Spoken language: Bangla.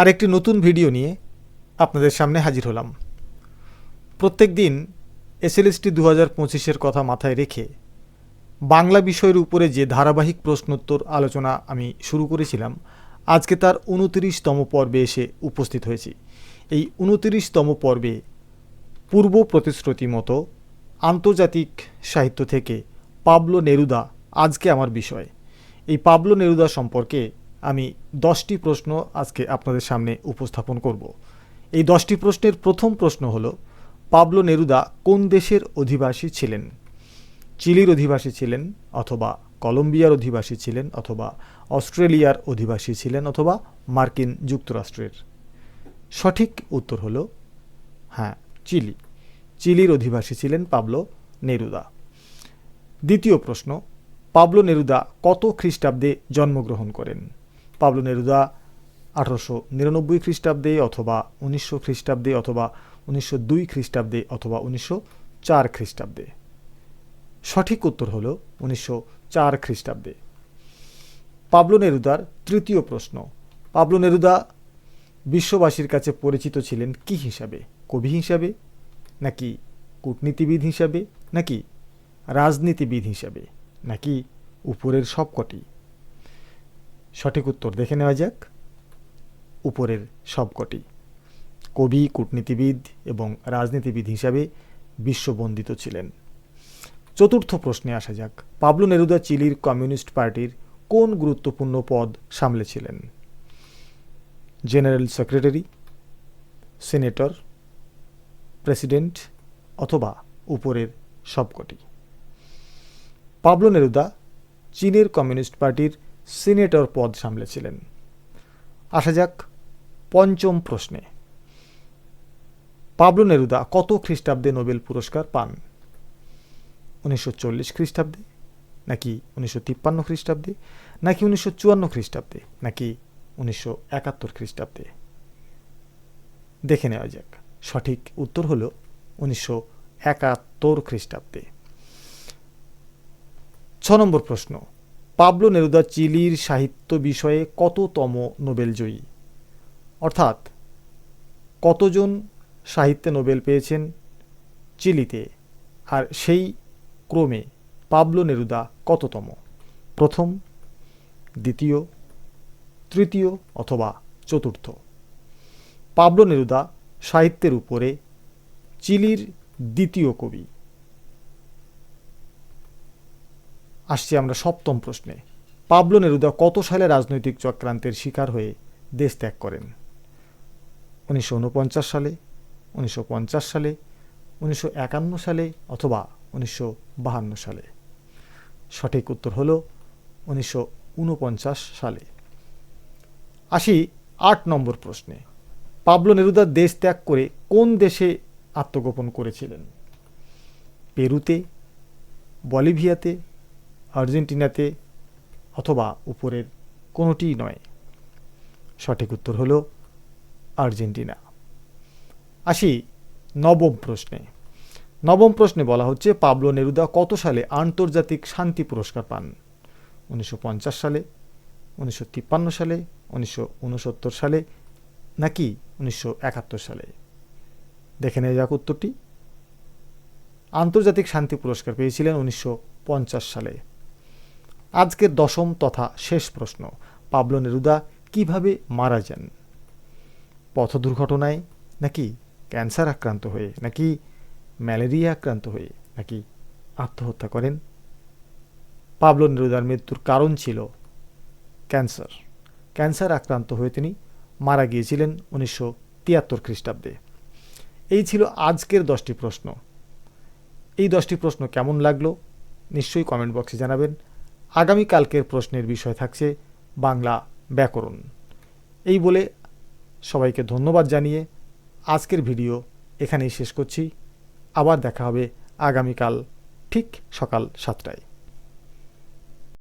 আর একটি নতুন ভিডিও নিয়ে আপনাদের সামনে হাজির হলাম। প্রত্যেক দিন এসএলএসটি দু হাজার পঁচিশের কথা মাথায় রেখে বাংলা বিষয়ের উপরে যে ধারাবাহিক প্রশ্নোত্তর আলোচনা আমি শুরু করেছিলাম, আজকে তার উনতিরিশতম পর্বে এসে উপস্থিত হয়েছি। এই উনতিরিশতম পর্বে পূর্ব প্রতিশ্রুতি মতো আন্তর্জাতিক সাহিত্য থেকে পাবলো নেরুদা আজকে আমার বিষয়। এই পাবলো নেরুদা সম্পর্কে আমি দশটি প্রশ্ন আজকে আপনাদের সামনে উপস্থাপন করব। এই দশটি প্রশ্নের প্রথম প্রশ্ন হলো, পাবলো নেরুদা কোন দেশের অধিবাসী ছিলেন? চিলির অধিবাসী ছিলেন অথবা কলম্বিয়ার অধিবাসী ছিলেন অথবা অস্ট্রেলিয়ার অধিবাসী ছিলেন অথবা মার্কিন যুক্তরাষ্ট্রের? সঠিক উত্তর হলো হ্যাঁ চিলি। চিলির অধিবাসী ছিলেন পাবলো নেরুদা। দ্বিতীয় প্রশ্ন, পাবলো নেরুদা কত খ্রিস্টাব্দে জন্মগ্রহণ করেন? পাবলো নেরুদা আঠারোশো নিরানব্বই খ্রিস্টাব্দে অথবা উনিশশো খ্রিস্টাব্দে অথবা উনিশশো দুই খ্রিস্টাব্দে অথবা উনিশশো চার খ্রিস্টাব্দে। সঠিক উত্তর হল উনিশশো চার খ্রিস্টাব্দে। পাবলো নেরুদার তৃতীয় প্রশ্ন, পাবলো নেরুদা বিশ্ববাসীর কাছে পরিচিত ছিলেন কি হিসাবে? কবি হিসাবে? নাকি কূটনীতিবিদ হিসাবে? নাকি রাজনীতিবিদ হিসাবে? নাকি উপরের সবকটি? সঠিক উত্তর দেখে নেওয়া যাক। উপরের সবকটি। কবি, কূটনীতিবিদ এবং রাজনীতিবিদ হিসাবে বিশ্ববন্দিত ছিলেন। চতুর্থ প্রশ্নে আসা যাক। পাবলো নেরুদা চিলির কমিউনিস্ট পার্টির কোন গুরুত্বপূর্ণ পদ সামলেছিলেন জেনারেল সেক্রেটারি, সিনেটর, প্রেসিডেন্ট অথবা উপরের সবকটি। পাবলো নেরুদা, চীনের কমিউনিস্ট পার্টির সিনেটর পদ সামলেছিলেন। আসা যাক, পঞ্চম প্রশ্নে। পাবলো নেরুদা কত খ্রিস্টাব্দে নোবেল পুরস্কার পান? উনিশশো চল্লিশ খ্রিস্টাব্দে, নাকি উনিশশো তিপ্পান্ন খ্রিস্টাব্দে, নাকি উনিশশো চুয়ান্ন খ্রিস্টাব্দে, নাকি উনিশশো একাত্তর খ্রিস্টাব্দে? দেখে নেওয়া যাক। সঠিক উত্তর হল উনিশশো একাত্তর খ্রিস্টাব্দে। ছ নম্বর প্রশ্ন। পাবলো নেরুদা চিলির সাহিত্য বিষয়ে কততম নোবেল জয়ী? অর্থাৎ, কতজন সাহিত্যে নোবেল পেয়েছেন চিলিতে? আর সেই ক্রমে পাবলো নেরুদা কততম? প্রথম, দ্বিতীয়, তৃতীয় অথবা চতুর্থ। পাবলো নেরুদা সাহিত্যের উপরে চিলির দ্বিতীয় কবি। আসছি আমরা সপ্তম প্রশ্নে। পাবলো নেরুদা কত সালে রাজনৈতিক চক্রান্তের শিকার হয়ে দেশ ত্যাগ করেন? উনিশশো ঊনপঞ্চাশ সালে, উনিশশো পঞ্চাশ সালে, উনিশশো একান্ন সালে অথবা উনিশশো সালে। সঠিক উত্তর হল উনিশশো ঊনপঞ্চাশ সালে। আসি আট নম্বর প্রশ্নে। পাবলো নেরুদা দেশ ত্যাগ করে কোন দেশে আত্মগোপন করেছিলেন? পেরুতে, বলিভিয়াতে আর্জেন্টিনাতে অথবা উপরের কোনোটিই নয়। সঠিক উত্তর হল আর্জেন্টিনা। আসি নবম প্রশ্নে। নবম প্রশ্নে বলা হচ্ছে, পাবলো নেরুদা কত সালে আন্তর্জাতিক শান্তি পুরস্কার পান? উনিশশো পঞ্চাশ সালে, উনিশশো সালে, উনিশশো ঊনসত্তর সালে নাকি উনিশশো একাত্তর সালে? দেখে নেওয়া যাক উত্তরটি। আন্তর্জাতিক শান্তি পুরস্কার পেয়েছিলেন উনিশশো পঞ্চাশ সালে। আজকের দশম তথা শেষ প্রশ্ন। পাবলো নেরুদা, কীভাবে মারা যান? পথ দুর্ঘটনায় নাকি ক্যান্সার আক্রান্ত হয়ে, নাকি ম্যালেরিয়া আক্রান্ত হয়ে, নাকি আত্মহত্যা করেন? পাবলো নেরুদার মৃত্যুর কারণ ছিল ক্যান্সার। ক্যান্সার আক্রান্ত হয়ে তিনি মারা গিয়েছিলেন উনিশশো তিয়াত্তর খ্রিস্টাব্দে। এই ছিল আজকের দশটি প্রশ্ন। এই দশটি প্রশ্ন কেমন লাগল? নিশ্চয়ই কমেন্ট বক্সে জানাবেন। আগামীকালকের প্রশ্নের বিষয় থাকছে বাংলা ব্যাকরণ। এই বলে সবাইকে ধন্যবাদ জানিয়ে আজকের ভিডিও এখানেই শেষ করছি। আবার দেখা হবে আগামীকাল ঠিক সকাল সাতটায়।